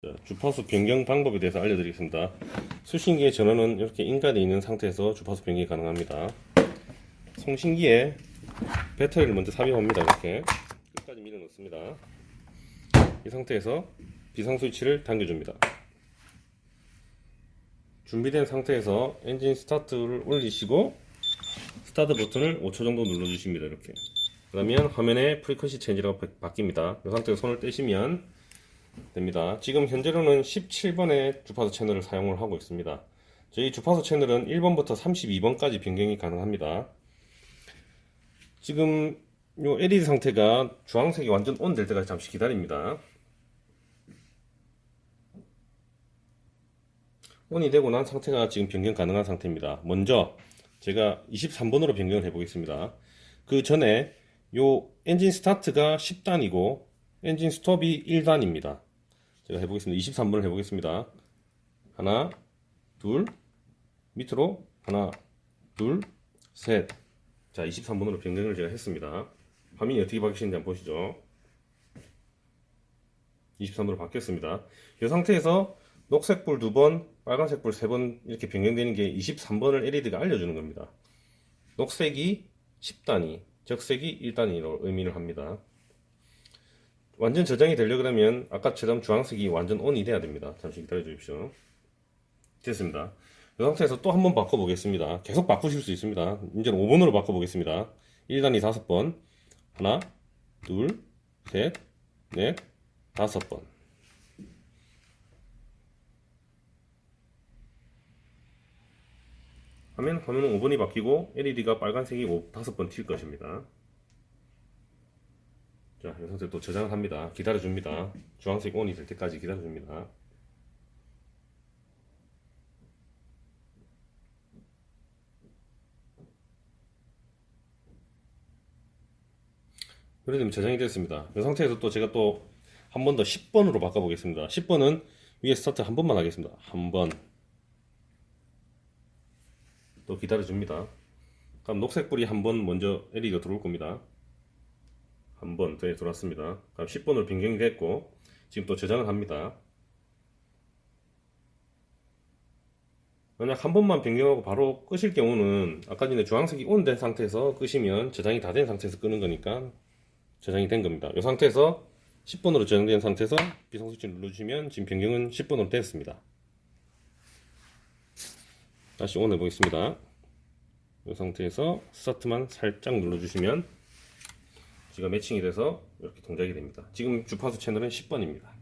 자, 주파수 변경 방법에 대해서 알려드리겠습니다. 수신기의 전원은 이렇게 인간이 있는 상태에서 주파수 변경이 가능합니다. 송신기에 배터리를 먼저 삽입합니다. 이렇게 끝까지 밀어 넣습니다. 이 상태에서 비상 스위치를 당겨줍니다. 준비된 상태에서 엔진 스타트를 올리시고 스타트 버튼을 5초 정도 눌러주십니다. 이렇게. 그러면 화면에 프리퀀시 체인지라고 바- 바뀝니다. 이 상태에서 손을 떼시면 됩니다. 지금 현재로는 17번의 주파수 채널을 사용을 하고 있습니다. 저희 주파수 채널은 1번부터 32번까지 변경이 가능합니다. 지금 요 LED 상태가 주황색이 완전 온 될 때까지 잠시 기다립니다. 온이 되고 난 상태가 지금 변경 가능한 상태입니다. 먼저 제가 23번으로 변경을 해보겠습니다. 그 전에 요 엔진 스타트가 10단이고 엔진 스톱이 1단입니다. 제가 해보겠습니다. 23번을 해보겠습니다. 하나, 둘, 밑으로 하나, 둘, 셋. 자, 23번으로 변경을 제가 했습니다. 화면이 어떻게 바뀌시는지 한번 보시죠. 23번으로 바뀌었습니다. 이 상태에서 녹색 불두 번, 빨간색 불세번 이렇게 변경되는 게 23번을 LED가 알려주는 겁니다. 녹색이 10단위, 적색이 1단위로 의미를 합니다. 완전 저장이 되려 그러면 아까처럼 주황색이 완전 ON이 돼야 됩니다. 잠시 기다려 주십시오. 됐습니다. 이 상태에서 또 한 번 바꿔보겠습니다. 계속 바꾸실 수 있습니다. 이제는 5번으로 바꿔보겠습니다. 1단위 5번. 하나, 둘, 셋, 넷, 다섯 번. 하면 화면은 5번이 바뀌고 LED가 빨간색이 5, 5번 튈 것입니다. 자, 이 상태 또 저장을 합니다. 기다려줍니다. 주황색 온이 될 때까지 기다려줍니다. 그래 지금 저장이 됐습니다. 이 상태에서 또 제가 또 한 번 더 10번으로 바꿔보겠습니다. 10번은 위에 스타트 한 번만 하겠습니다. 한 번. 또 기다려줍니다. 그럼 녹색 불이 한 번 먼저 LED가 들어올 겁니다. 한번더 들어왔습니다. 그럼 10번으로 변경이 됐고 지금 또 저장을 합니다. 만약 한 번만 변경하고 바로 끄실 경우는 아까 전에 주황색이 온된 상태에서 끄시면 저장이 다 된 상태에서 끄는 거니까 저장이 된 겁니다. 이 상태에서 10번으로 저장된 상태에서 비상 스위치 눌러주시면 지금 변경은 10번으로 됐습니다. 다시 온 해 보겠습니다. 이 상태에서 스타트만 살짝 눌러주시면 지가 매칭이 돼서 이렇게 동작이 됩니다. 지금 주파수 채널은 10번입니다.